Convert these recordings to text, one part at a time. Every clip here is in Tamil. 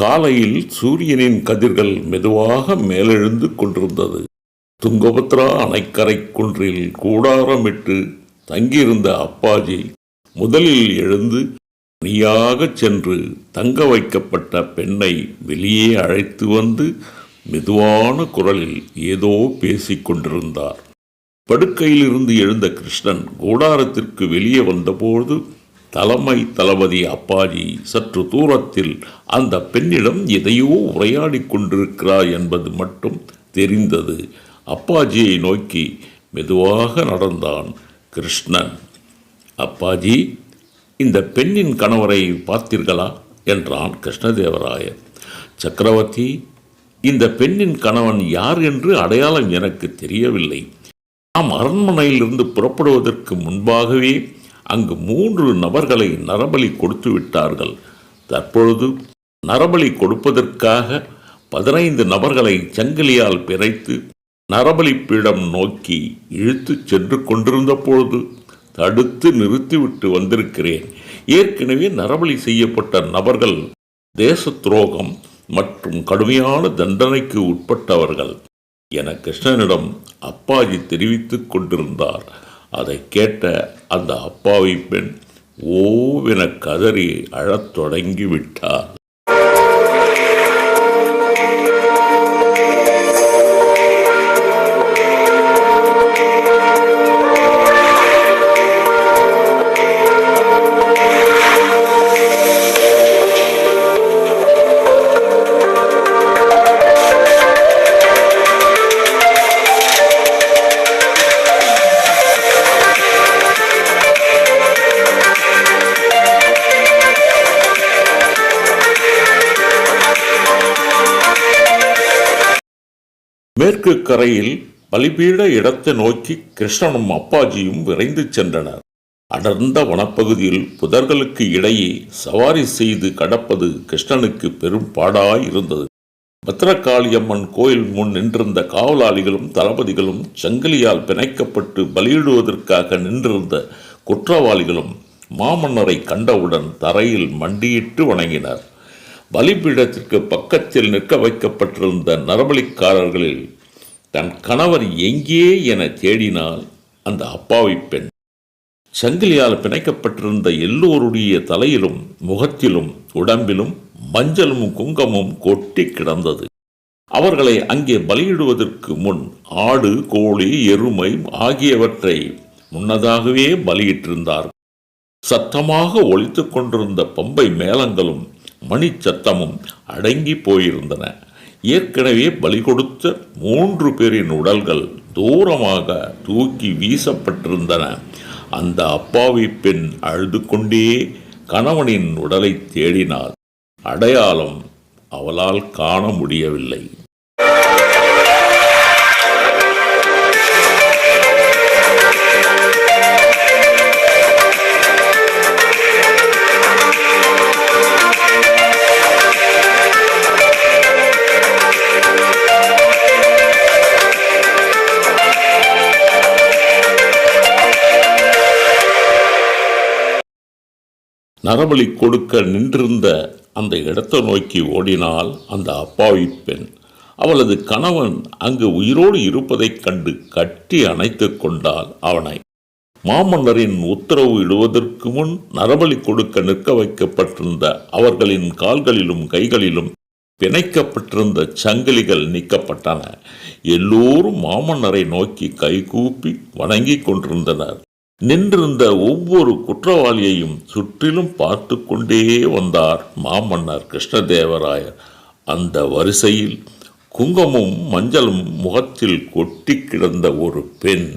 காலையில் சூரியனின் கதிர்கள் மெதுவாக மேலெழுந்து கொண்டிருந்தது. துங்கபத்ரா அணைக்கரை குன்றில் கூடாரமிட்டு தங்கியிருந்த அப்பாஜி முதலில் எழுந்து தனியாகச் சென்று தங்க வைக்கப்பட்ட பெண்ணை வெளியே அழைத்து வந்து மெதுவான குரலில் ஏதோ பேசிக் கொண்டிருந்தார். படுக்கையிலிருந்து எழுந்த கிருஷ்ணன் கூடாரத்திற்கு வெளியே வந்தபோது தலைமை தளபதி அப்பாஜி சற்று தூரத்தில் அந்த பெண்ணிடம் எதையோ உரையாடிக் கொண்டிருக்கிறார் என்பது மட்டும் தெரிந்தது. அப்பாஜியை நோக்கி மெதுவாக நடந்தான் கிருஷ்ணன். அப்பாஜி இந்த பெண்ணின் கணவரை பார்த்தீர்களா? என்றான் கிருஷ்ணதேவராயர். சக்கரவர்த்தி இந்த பெண்ணின் கணவன் யார் என்று அடையாளம் எனக்கு தெரியவில்லை. நாம் அரண்மனையிலிருந்து புறப்படுவதற்கு முன்பாகவே அங்கு மூன்று நபர்களை நரபலி கொடுத்து விட்டார்கள். தற்பொழுது நரபலி கொடுப்பதற்காக பதினைந்து நபர்களை சங்கிலியால் பிறைத்து நரபலி பீடம் நோக்கி இழுத்துச் சென்று கொண்டிருந்த பொழுது தடுத்து நிறுத்திவிட்டு வந்திருக்கிறேன். ஏற்கனவே நரபலி செய்யப்பட்ட நபர்கள் தேச துரோகம் மற்றும் கடுமையான தண்டனைக்கு உட்பட்டவர்கள். என கிருஷ்ணனிடம் அப்பாஜி தெரிவித்துக் கொண்டிருந்தார். அதை கேட்ட அந்த அப்பாவி பெண் ஓவென கதறி அழத் தொடங்கி விட்டார் மேற்கு கரையில் பலிபீட இடத்தை நோக்கி கிருஷ்ணனும் அப்பாஜியும் விரைந்து சென்றனர். அடர்ந்த வனப்பகுதியில் புதர்களுக்கு இடையே சவாரி செய்து கடப்பது கிருஷ்ணனுக்கு பெரும் இருந்தது பத்ரகாளியம்மன் கோயில் முன் நின்றிருந்த காவலாளிகளும் தளபதிகளும் சங்கிலியால் பிணைக்கப்பட்டு பலியிடுவதற்காக நின்றிருந்த குற்றவாளிகளும் மாமன்னரை கண்டவுடன் தரையில் மண்டியிட்டு வணங்கினர். பலிபீடத்திற்கு பக்கத்தில் நிற்க வைக்கப்பட்டிருந்த நரபலிக்காரர்களில் தன் கணவர் எங்கே என தேடினால் அந்த அப்பாவி பெண். சங்கிலியால் பிணைக்கப்பட்டிருந்த எல்லோருடைய தலையிலும் முகத்திலும் உடம்பிலும் மஞ்சளும் குங்கமும் கொட்டி கிடந்தது. அவர்களை அங்கே பலியிடுவதற்கு முன் ஆடு கோழி எருமை ஆகியவற்றை முன்னதாகவே பலியிட்டிருந்தார் சத்தமாக ஒலித்துக் கொண்டிருந்த பம்பை மேளங்களும் மணிச்சத்தமும் அடங்கி போயிருந்தன. ஏற்கனவே பலி கொடுத்த மூன்று பேரின் உடல்கள் தூரமாக தூக்கி வீசப்பட்டிருந்தன. அந்த அப்பாவி பெண் அழுது கொண்டே கணவனின் உடலை தேடினாள். அடையாளம் அவளால் காண முடியவில்லை. நரபலி கொடுக்க நின்றிருந்த அந்த இடத்தை நோக்கி ஓடினால் அந்த அப்பாவி பெண். அவளது கணவன் அங்கு உயிரோடு இருப்பதைக் கண்டு கட்டி அணைத்து கொண்டாள் அவனை. மாமன்னரின் உத்தரவு இடுவதற்கு முன் நரபலி கொடுக்க நிற்க வைக்கப்பட்டிருந்த அவர்களின் கால்களிலும் கைகளிலும் பிணைக்கப்பட்டிருந்த சங்கிலிகள் நீக்கப்பட்டன. எல்லோரும் மாமன்னரை நோக்கி கைகூப்பி வணங்கிக் கொண்டிருந்தனர். நின்றிருந்த ஒவ்வொரு குற்றவாளியையும் சுற்றிலும் பார்த்து கொண்டே வந்தார் மாமன்னர் கிருஷ்ணதேவராயர். அந்த வரிசையில் குங்கமும் மஞ்சளும் முகத்தில் கொட்டி கிடந்த ஒரு பெண்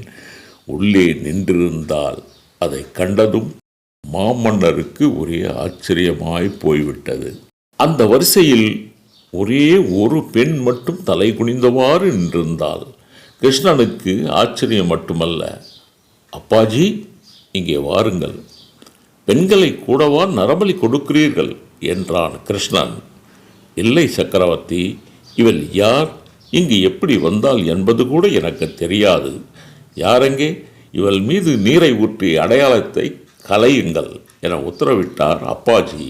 உள்ளே நின்றிருந்தால் அதை கண்டதும் மாமன்னருக்கு ஒரே ஆச்சரியமாய் போய்விட்டது. அந்த வரிசையில் ஒரே ஒரு பெண் மட்டும் தலை குனிந்தவாறு நின்றிருந்தாள். கிருஷ்ணனுக்கு ஆச்சரியம் மட்டுமல்ல அப்பாஜி இங்கே வாருங்கள். பெண்களை கூடவா நரபலி கொடுக்கிறீர்கள்? என்றான் கிருஷ்ணன். இல்லை சக்கரவர்த்தி இவள் யார்? இங்கு எப்படி வந்தாள் என்பது கூட எனக்கு தெரியாது. யாரெங்கே? இவள் மீது நீரை ஊற்றி அடையாளத்தை கலையுங்கள் என உத்தரவிட்டார் அப்பாஜி.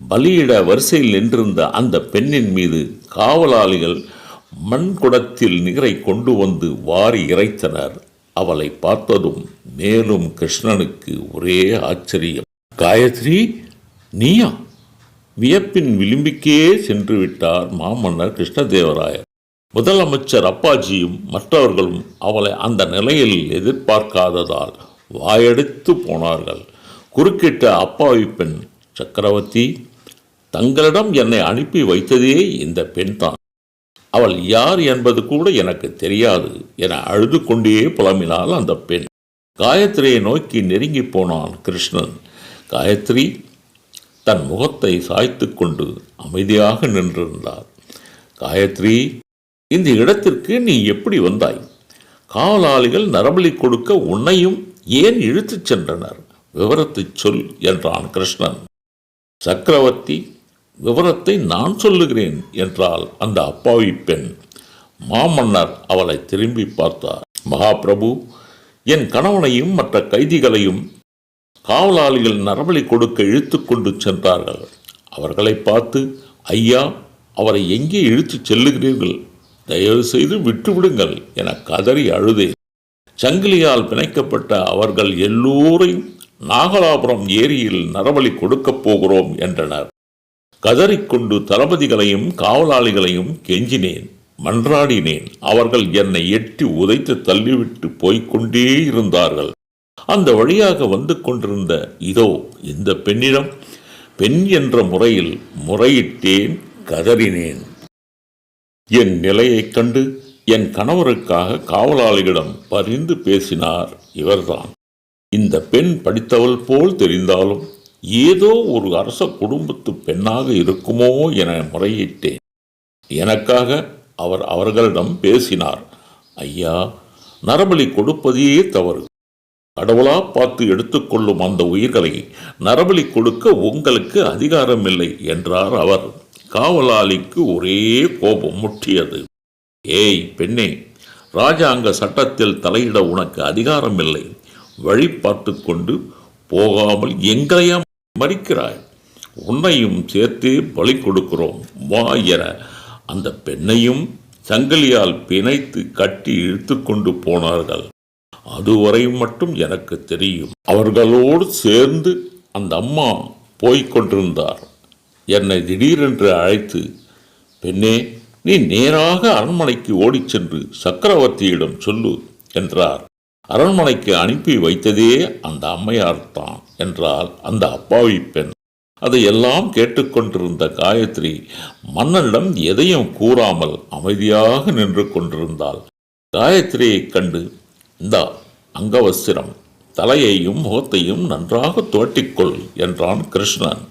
பலியிட வரிசையில் நின்றிருந்த அந்த பெண்ணின் மீது காவலாளிகள் மண்குடத்தில் நீரை கொண்டு வந்து வாரி இறைத்தனர். அவளை பார்த்ததும் மேலும் கிருஷ்ணனுக்கு ஒரே ஆச்சரியம். காயத்ரி நீயா? வியப்பின் விளிம்பிக்கே சென்று விட்டார் மாமன்னர் கிருஷ்ணதேவராயர். முதலமைச்சர் அப்பாஜியும் மற்றவர்களும் அவளை அந்த நிலையில் எதிர்பார்க்காததால் வாயெடுத்து போனார்கள். குறுக்கிட்ட அப்பாவி பெண் சக்கரவர்த்தி தங்களிடம் என்னை அனுப்பி வைத்ததே இந்த பெண்தான். அவள் யார் என்பது கூட எனக்கு தெரியாது என அழுது கொண்டே புலம்பினாள் அந்த பெண். காயத்ரியை நோக்கி நெருங்கி போனான் கிருஷ்ணன். காயத்ரி தன் முகத்தை சாய்த்து கொண்டு அமைதியாக நின்றிருந்தார் காயத்ரி இந்த இடத்திற்கு நீ எப்படி வந்தாய்? காவலாளிகள் நரபலி கொடுக்க உன்னையும் ஏன் இழுத்துச் சென்றனர்? விவரத்தை சொல் என்றான் கிருஷ்ணன். சக்கரவர்த்தி விவரத்தை நான் சொல்லுகிறேன் என்றால் அந்த அப்பாவி பெண். மாமன்னர் அவளை திரும்பி பார்த்தார். மகாபிரபு என் கணவனையும் மற்ற கைதிகளையும் காவலாளிகள் நரபலி கொடுக்க இழுத்து கொண்டு சென்றார்கள். அவர்களை பார்த்து ஐயா அவரை எங்கே இழுத்துச் செல்லுகிறீர்கள்? தயவு செய்து விட்டுவிடுங்கள் என கதறி அழுதேன். சங்கிலியால் பிணைக்கப்பட்ட அவர்கள் எல்லோரையும் நாகலாபுரம் ஏரியில் நரபலி கொடுக்கப் போகிறோம் என்றனர். கதறிக்கொண்டு தளபதிகளையும் காவலாளிகளையும் கெஞ்சினேன். மன்றாடினேன். அவர்கள் என்னை எட்டி உதைத்து தள்ளிவிட்டு போய்க்கொண்டே இருந்தார்கள். அந்த வழியாக வந்து கொண்டிருந்த இதோ இந்த பெண்ணிடம் பெண் என்ற முறையில் முறையிட்டேன் கதறினேன். என் நிலையைக் கண்டு என் கணவருக்காக காவலாளிகளிடம் பரிந்து பேசினார் இவர்தான். இந்த பெண் படித்தவள் போல் தெரிந்தாலும் ஏதோ ஒரு அரச குடும்பத்து பெண்ணாக இருக்குமோ என முறையிட்டேன். எனக்காக அவர் அவர்களிடம் பேசினார். ஐயா நரபலி கொடுப்பதே தவறு. கடவுளா பார்த்து எடுத்துக்கொள்ளும் அந்த உயிர்களை நரபலி கொடுக்க உங்களுக்கு அதிகாரமில்லை என்றார் அவர். காவலாளிக்கு ஒரே கோபம் முற்றியது. ஏய் பெண்ணே ராஜாங்க சட்டத்தில் தலையிட உனக்கு அதிகாரமில்லை. வழி பார்த்து கொண்டு போகாமல் எங்களையா மறிக்கிறாய். உன்னையும் சேர்த்து பலி கொடுக்கிறோம். வா என அந்த பெண்ணையும் சங்கிலியால் பிணைத்து கட்டி இழுத்து கொண்டு போனார்கள். அதுவரை மட்டும் எனக்கு தெரியும். அவர்களோடு சேர்ந்து அந்த அம்மா போய்க் கொண்டிருந்தார். என்னை திடீரென்று அழைத்து பெண்ணே நீ நேராக அரண்மனைக்கு ஓடிச் சென்று சக்கரவர்த்தியிடம் சொல்லு என்றார். அரண்மனைக்கு அனுப்பி வைத்ததே அந்த அம்மையார் தான் என்றால் அந்த அப்பாவி பெண். அதையெல்லாம் கேட்டுக்கொண்டிருந்த காயத்ரி மன்னனிடம் எதையும் கூறாமல் அமைதியாக நின்று கொண்டிருந்தாள். காயத்ரியைக் கண்டு இந்த அங்கவஸ்திரம். தலையையும் முகத்தையும் நன்றாக தோட்டிக்கொள் என்றான் கிருஷ்ணன்.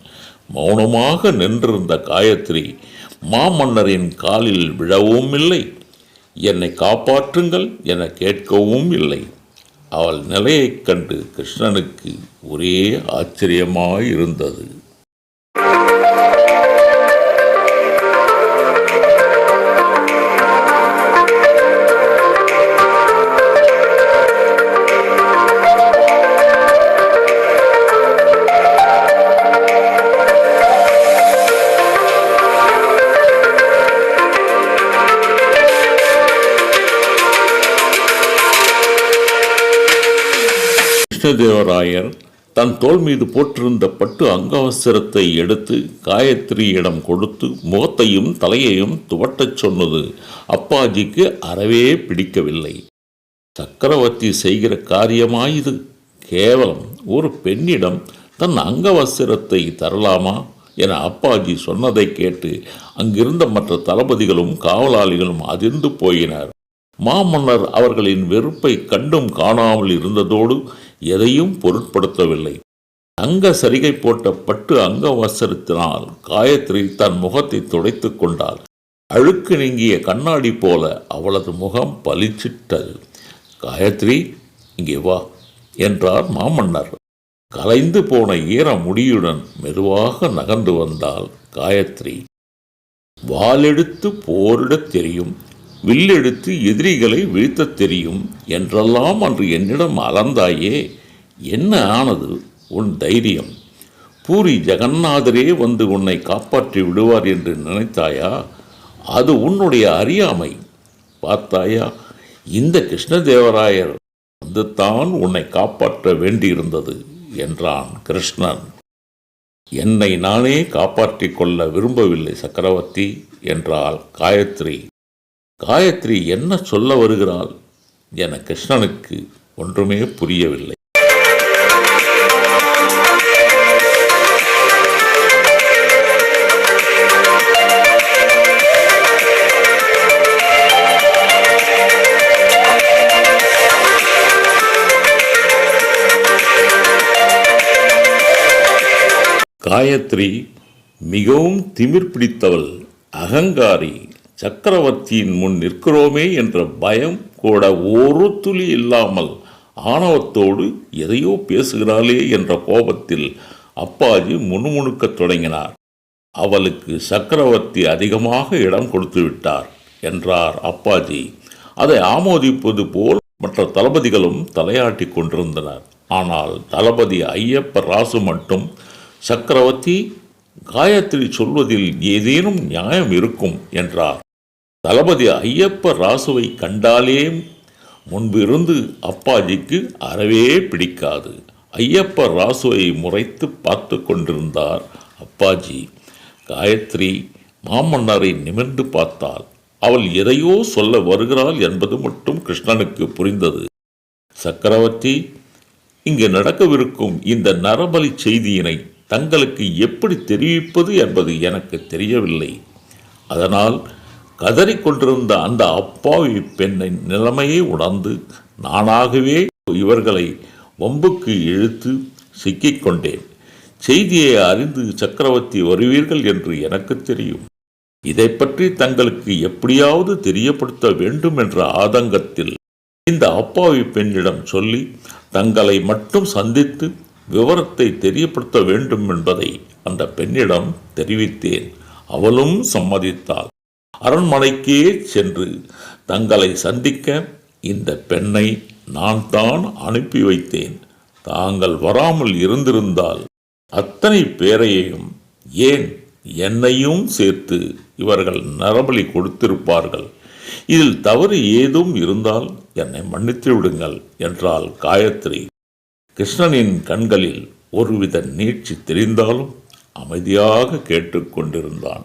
மௌனமாக நின்றிருந்த காயத்ரி மாமன்னரின் காலில் விழவும் இல்லை என்னை காப்பாற்றுங்கள் என கேட்கவும் இல்லை. அவள் நிலையைக் கண்டு கிருஷ்ணனுக்கு ஒரே ஆச்சரியமாயிருந்தது. கிருஷ்ணதேவராயர் தன் தோள் மீது போட்டிருந்த பட்டு அங்கவஸ்திரத்தை எடுத்து காயத்ரியிடம் கொடுத்து முகத்தையும் தலையையும் துவட்டச் சொன்னது அப்பாஜிக்கு அறவே பிடிக்கவில்லை. சக்கரவர்த்தி செய்கிற காரியமாயுது. கேவலம் ஒரு பெண்ணிடம் தன் அங்கவஸ்திரத்தை தரலாமா என அப்பாஜி சொன்னதை கேட்டு அங்கிருந்த மற்ற தளபதிகளும் காவலாளிகளும் அதிர்ந்து போயினர். மாமன்னர் அவர்களின் வெறுப்பை கண்டும் காணாமல் இருந்ததோடு எதையும் பொருட்படுத்தவில்லை. அங்க சரிகை போட்ட பட்டு அங்க வஸ்திரத்தினால் காயத்ரி தன் முகத்தை துடைத்துக் கொண்டாள். அழுக்கு நீங்கிய கண்ணாடி போல அவளது முகம் பளிச்சிட்டது. காயத்ரி இங்கே வா என்றார் மாமன்னர். கலைந்து போன ஈர முடியுடன் மெதுவாக நகர்ந்து வந்தாள் காயத்ரி. வாளெடுத்து போரிடத் தெரியும் வில்லெடுத்து எதிரிகளை வீழ்த்தத் தெரியும் என்றெல்லாம் அன்று என்னிடம் அலர்ந்தாயே என்ன ஆனது உன் தைரியம்? பூரி ஜெகநாதரே வந்து உன்னை காப்பாற்றி விடுவார் என்று நினைத்தாயா? அது உன்னுடைய அறியாமை. பார்த்தாயா இந்த கிருஷ்ணதேவராயர் வந்து தான் உன்னை காப்பாற்ற வேண்டியிருந்தது என்றான் கிருஷ்ணன். என்னை நானே காப்பாற்றிக் கொள்ள விரும்பவில்லை சக்கரவர்த்தி என்றாள் காயத்ரி. காயத்ரி என்ன சொல்ல வருகிறாள் என கிருஷ்ணனுக்கு ஒன்றுமே புரியவில்லை. காயத்ரி மிகவும் திமிர் பிடித்தவள் அகங்காரி. சக்கரவர்த்தியின் முன் நிற்கிறோமே என்ற பயம் கூட ஒரு துளி இல்லாமல் ஆணவத்தோடு எதையோ பேசுகிறாளே என்ற கோபத்தில் அப்பாஜி முணுமுணுக்கத் தொடங்கினார். அவளுக்கு சக்கரவர்த்தி அதிகமாக இடம் கொடுத்து விட்டார் என்றார் அப்பாஜி. அதை ஆமோதிப்பது போல் மற்ற தளபதிகளும் தலையாட்டிக் கொண்டிருந்தனர். ஆனால் தளபதி ஐயப்ப ராசு மட்டும் சக்கரவர்த்தி காயத்ரி சொல்வதில் ஏதேனும் நியாயம் இருக்கும் என்றார். தளபதி ஐயப்ப ராசுவை கண்டாலே முன்பிருந்து அப்பாஜிக்கு அறவே பிடிக்காது. ஐயப்ப ராசுவை முறைத்து பார்த்து கொண்டிருந்தார் அப்பாஜி. காயத்ரி மாமன்னரை நிமிர்ந்து பார்த்தாள். அவள் எதையோ சொல்ல வருகிறாள் என்பது மட்டும் கிருஷ்ணனுக்கு புரிந்தது. சக்கரவர்த்தி இங்கு நடக்கவிருக்கும் இந்த நரபலி செய்தியினை தங்களுக்கு எப்படி தெரிவிப்பது என்பது எனக்கு தெரியவில்லை. அதனால் கதறிக்கொண்டிருந்த அந்த அப்பாவி பெண்ணின் நிலைமையை உணர்ந்து நானாகவே இவர்களை வம்புக்கு இழுத்து சிக்கிக்கொண்டேன். செய்தியை அறிந்து சக்கரவர்த்தி வருவீர்கள் என்று எனக்கு தெரியும். இதை பற்றி தங்களுக்கு எப்படியாவது தெரியப்படுத்த வேண்டும் என்ற ஆதங்கத்தில் இந்த அப்பாவி பெண்ணிடம் சொல்லி தங்களை மட்டும் சந்தித்து விவரத்தை தெரியப்படுத்த வேண்டும் என்பதை அந்த பெண்ணிடம் தெரிவித்தேன். அவளும் சம்மதித்தாள். அரண்மனைக்கே சென்று தங்களை சந்திக்க இந்த பெண்ணை நான் தான் அனுப்பி வைத்தேன். தாங்கள் வராமல் இருந்திருந்தால் அத்தனை பேரையும் ஏன் என்னையும் சேர்த்து இவர்கள் நரபலி கொடுத்திருப்பார்கள்? இதில் தவறு ஏதும் இருந்தால் என்னை மன்னித்து விடுங்கள் என்றாள் காயத்ரி. கிருஷ்ணனின் கண்களில் ஒருவித நீட்சி தெரிந்தாலும் அமைதியாக கேட்டுக்கொண்டிருந்தான்.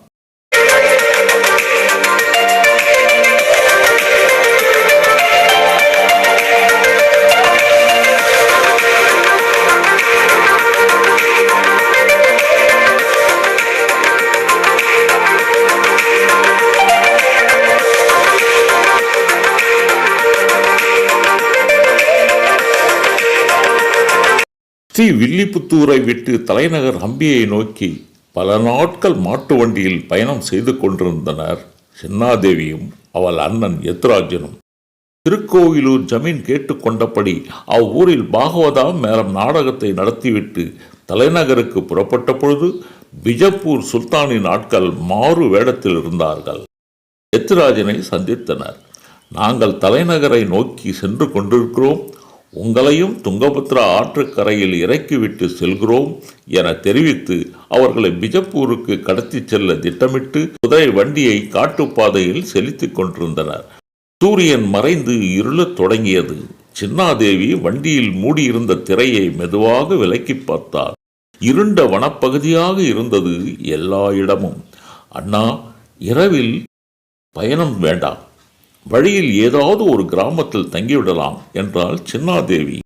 ஸ்ரீ வில்லிபுத்தூரை விட்டு தலைநகர் ஹம்பியை நோக்கி பல நாட்கள் மாட்டு வண்டியில் பயணம் செய்து கொண்டிருந்தனர். சின்னாதேவியும் அவள் அண்ணன் எத்ராஜனும் திருக்கோவிலூர் ஜமீன் கேட்டுக்கொண்டபடி அவ்வூரில் பாகவதா மேலம் நாடகத்தை நடத்திவிட்டு தலைநகருக்கு புறப்பட்ட பொழுது பிஜப்பூர் சுல்தானின் ஆட்கள் மாறு வேடத்தில் இருந்தார்கள். எத்ராஜனை சந்தித்தனர். நாங்கள் தலைநகரை நோக்கி சென்று கொண்டிருக்கிறோம். உங்களையும் துங்கபத்ரா ஆற்றுக்கரையில் இறக்கிவிட்டு செல்கிறோம் என தெரிவித்து அவர்களை பிஜப்பூருக்கு கடத்திச் செல்ல திட்டமிட்டு குதிரை வண்டியை காட்டுப்பாதையில் செலுத்திக் கொண்டிருந்தனர். சூரியன் மறைந்து இருளத் தொடங்கியது. சின்னாதேவி வண்டியில் மூடியிருந்த திரையை மெதுவாக விலக்கி பார்த்தார் இருண்ட வனப்பகுதியாக இருந்தது எல்லா இடமும். அண்ணா இரவில் பயணம் வேண்டாம். வழியில் ஏதாவது ஒரு கிராமத்தில் தங்கிவிடலாம் என்றாள் சின்னாதேவி.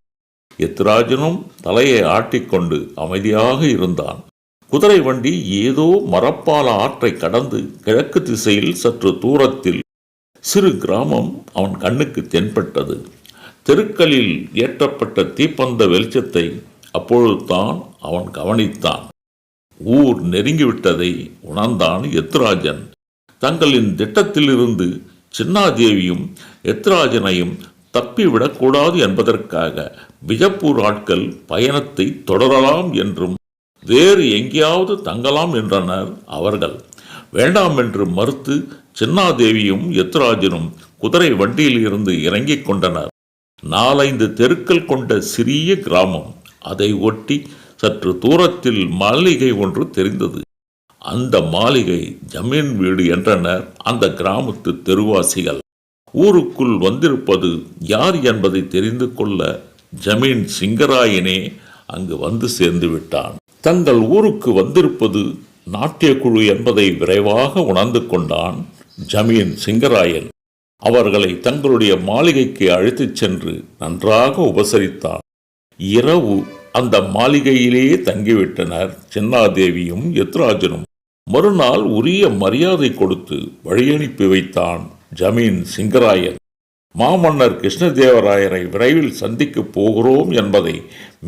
எத்ராஜனும் தலையை ஆட்டிக்கொண்டு அமைதியாக இருந்தான். குதிரை வண்டி ஏதோ மரப்பால ஆற்றை கடந்து கிழக்கு திசையில் சற்று தூரத்தில் சிறு கிராமம் அவன் கண்ணுக்கு தென்பட்டது. தெருக்களில் ஏற்றப்பட்ட தீப்பந்த வெளிச்சத்தை அப்பொழுதுதான் அவன் கவனித்தான். ஊர் நெருங்கிவிட்டதை உணர்ந்தான் எத்ராஜன் தங்களின் திட்டத்திலிருந்து சின்னாதேவியும் எத்ராஜனையும் தப்பிவிடக்கூடாது என்பதற்காக பிஜப்பூர் ஆட்கள் பயணத்தை தொடரலாம் என்றும் வேறு எங்கேயாவது தங்கலாம் என்றனர் அவர்கள். வேண்டாம் என்று மறுத்து சின்னாதேவியும் எத்ராஜனும் குதிரை வண்டியில் இருந்து இறங்கிக் கொண்டனர். நாலைந்து தெருக்கள் கொண்ட சிறிய கிராமம் அதை ஒட்டி சற்று தூரத்தில் மாளிகை ஒன்று தெரிந்தது. அந்த மாளிகை ஜமீன் வீடு என்றனர் அந்த கிராமத்து தெருவாசிகள். ஊருக்குள் வந்திருப்பது யார் என்பதை தெரிந்து கொள்ள ஜமீன் சிங்கராயனே அங்கு வந்து சேர்ந்து விட்டான். தங்கள் ஊருக்கு வந்திருப்பது நாட்டியக்குழு என்பதை விரைவாக உணர்ந்து கொண்டான் ஜமீன் சிங்கராயன். அவர்களை தங்களுடைய மாளிகைக்கு அழைத்துச் சென்று நன்றாக உபசரித்தான். இரவு அந்த மாளிகையிலேயே தங்கிவிட்டனர். சின்னாதேவியும் எத்ராஜனும் மறுநாள் உரிய மரியாதை கொடுத்து வழியனுப்பி வைத்தான் ஜமீன் சிங்கராயன். மாமன்னர் கிருஷ்ணதேவராயரை விரைவில் சந்திக்கப் போகிறோம் என்பதை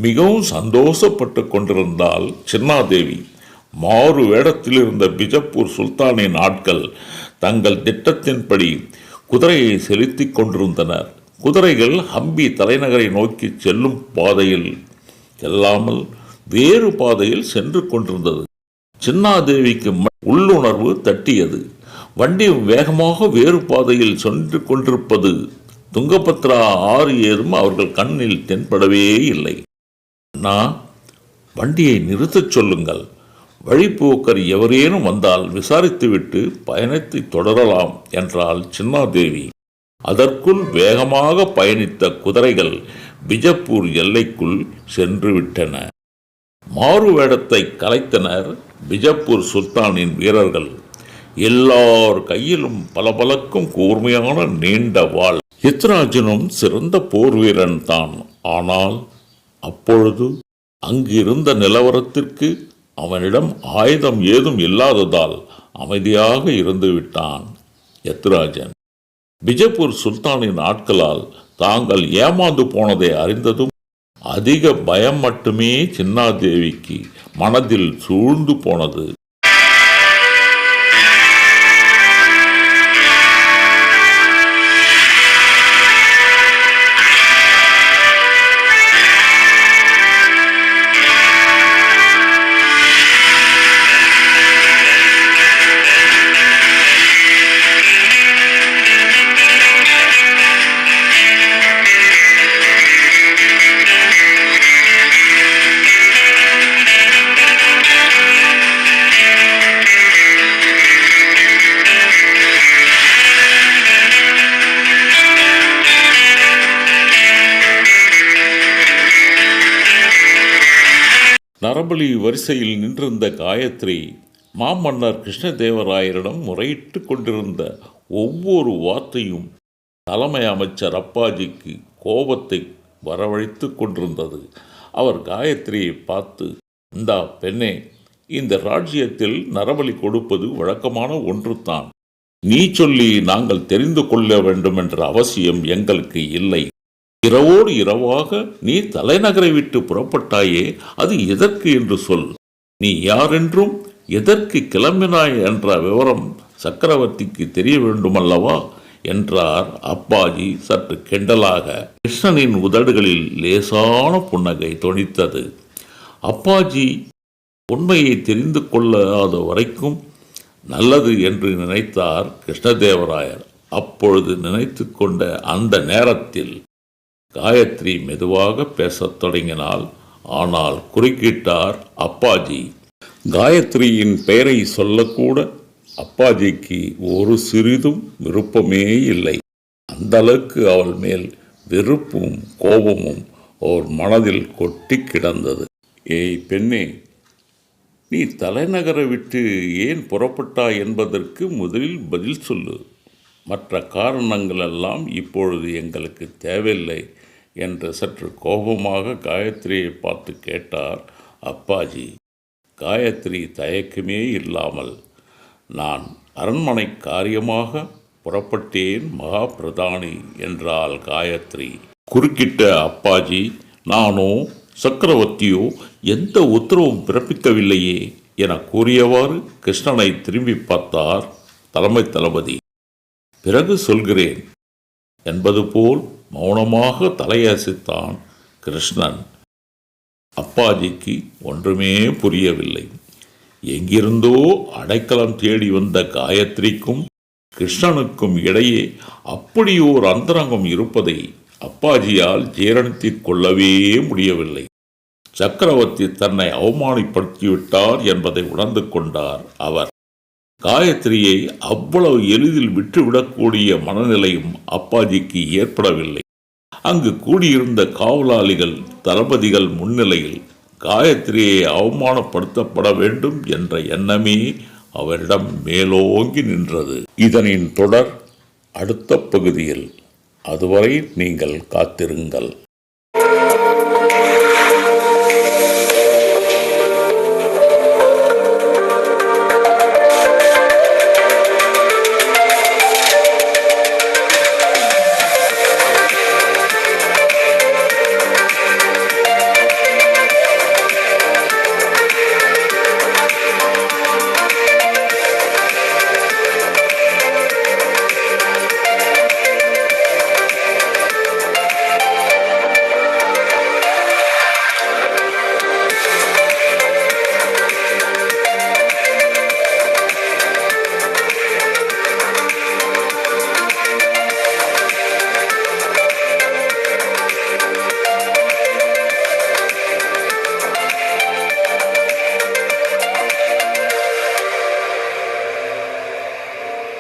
மிகவும் சந்தோஷப்பட்டு கொண்டிருந்தால் சின்னாதேவி. மாறு வேடத்தில் இருந்த பிஜப்பூர் சுல்தானின் ஆட்கள் தங்கள் திட்டத்தின்படி குதிரையை செலுத்திக் கொண்டிருந்தனர். குதிரைகள் ஹம்பி தலைநகரை நோக்கி செல்லும் பாதையில் செல்லாமல் வேறு பாதையில் சென்று கொண்டிருந்தது. சின்னாதேவிக்கு உள்ளுணர்வு தட்டியது. வண்டி வேகமாக வேறு பாதையில் சென்று கொண்டிருப்பது துங்கபத்ரா ஆறு ஏதும் அவர்கள் கண்ணில் தென்படவே இல்லை. அண்ணா வண்டியை நிறுத்தச் சொல்லுங்கள். வழிபோக்கர் எவரேனும் வந்தால் விசாரித்துவிட்டு பயணத்தை தொடரலாம் என்றாள் சின்னாதேவி. அதற்குள் வேகமாக பயணித்த குதிரைகள் பிஜப்பூர் எல்லைக்குள் சென்று விட்டன மாறு வேடத்தை கலைத்தனர் பிஜப்பூர் சுல்தானின் வீரர்கள் எல்லார் கையிலும் பளபளக்கும் கூர்மையான நீண்ட வாழ் எத்ராஜனும் சிறந்த போர் வீரன் தான். ஆனால் அப்பொழுது அங்கிருந்த நிலவரத்திற்கு அவனிடம் ஆயுதம் ஏதும் இல்லாததால் அமைதியாக இருந்து விட்டான் எத்ராஜன் பிஜப்பூர் சுல்தானின் ஆட்களால் தாங்கள் ஏமாந்து போனதை அறிந்ததும் அதிக பயம் மட்டுமே சின்னாதேவிக்கு மனதில் சூழ்ந்து போனது. நரபலி வரிசையில் நின்றிருந்த காயத்ரி மாமன்னர் கிருஷ்ணதேவராயரிடம் முறையிட்டு கொண்டிருந்த ஒவ்வொரு வார்த்தையும் தலைமை அமைச்சர் அப்பாஜிக்கு கோபத்தை வரவழைத்து கொண்டிருந்தது. அவர் காயத்ரியை பார்த்து இந்தா பெண்ணே இந்த ராஜ்யத்தில் நரபலி கொடுப்பது வழக்கமான ஒன்றுதான். நீ சொல்லி நாங்கள் தெரிந்து கொள்ள வேண்டும் என்ற அவசியம் எங்களுக்கு இல்லை. இரவோடு இரவாக நீ தலைநகரை விட்டு புறப்பட்டாயே அது எதற்கு என்று சொல். நீ யாரென்றும் எதற்கு கிளம்பினாய் என்ற விவரம் சக்கரவர்த்திக்கு தெரிய வேண்டுமல்லவா? என்றார் அப்பாஜி சற்று கெண்டலாக. கிருஷ்ணனின் உதடுகளில் லேசான புன்னகை தொனித்தது. அப்பாஜி உண்மையை தெரிந்து கொள்ளாத வரைக்கும் நல்லது என்று நினைத்தார் கிருஷ்ணதேவராயர். அப்பொழுது நினைத்து கொண்ட அந்த நேரத்தில் காயத்ரி மெதுவாக பேசத் தொடங்கினாள். ஆனால் குறுக்கிட்டார் அப்பாஜி. காயத்ரியின் பெயரை சொல்லக்கூட அப்பாஜிக்கு ஒரு சிறிதும் விருப்பமே இல்லை. அந்த அளவுக்கு அவள் மேல் வெறுப்பும் கோபமும் அவர் மனதில் கொட்டி கிடந்தது. ஏய் பெண்ணே நீ தலைநகரை விட்டு ஏன் புறப்பட்டாய் என்பதற்கு முதலில் பதில் சொல்லு. மற்ற காரணங்கள் எல்லாம் இப்பொழுது எங்களுக்கு தேவையில்லை. என்று சற்று கோபமாக காயத்ரியை பார்த்து கேட்டார் அப்பாஜி காயத்ரி தயக்கமே இல்லாமல் நான் அரண்மனை காரியமாக புறப்பட்டேன் மகா பிரதானி என்றாள் காயத்ரி. குறுக்கிட்ட அப்பாஜி நானோ சக்கரவர்த்தியோ எந்த உத்தரவும் பிறப்பிக்கவில்லையே என கூறியவாறு கிருஷ்ணனை திரும்பி பார்த்தார் தலைமை தளபதி. பிறகு சொல்கிறேன் என்பது போல் மௌனமாக தலையசைத்தான் கிருஷ்ணன். அப்பாஜிக்கு ஒன்றுமே புரியவில்லை. எங்கிருந்தோ அடைக்கலம் தேடி வந்த காயத்ரிக்கும் கிருஷ்ணனுக்கும் இடையே அப்படி ஓர் அந்தரங்கம் இருப்பதை அப்பாஜியால் ஜீரணித்துக் கொள்ளவே முடியவில்லை. சக்கரவர்த்தி தன்னை அவமானப்படுத்திவிட்டார் என்பதை உணர்ந்து கொண்டார் அவர். காயத்ரியை அவ்வளவு எளிதில் விட்டுவிடக்கூடிய மனநிலையும் அப்பாஜிக்கு ஏற்படவில்லை. அங்கு கூடியிருந்த காவலாளிகள் தளபதிகள் முன்னிலையில் காயத்ரியை அவமானப்படுத்தப்பட வேண்டும் என்ற எண்ணமே அவரிடம் மேலோங்கி நின்றது. இதனின் தொடர் அடுத்த பகுதியில். அதுவரை நீங்கள் காத்திருங்கள்.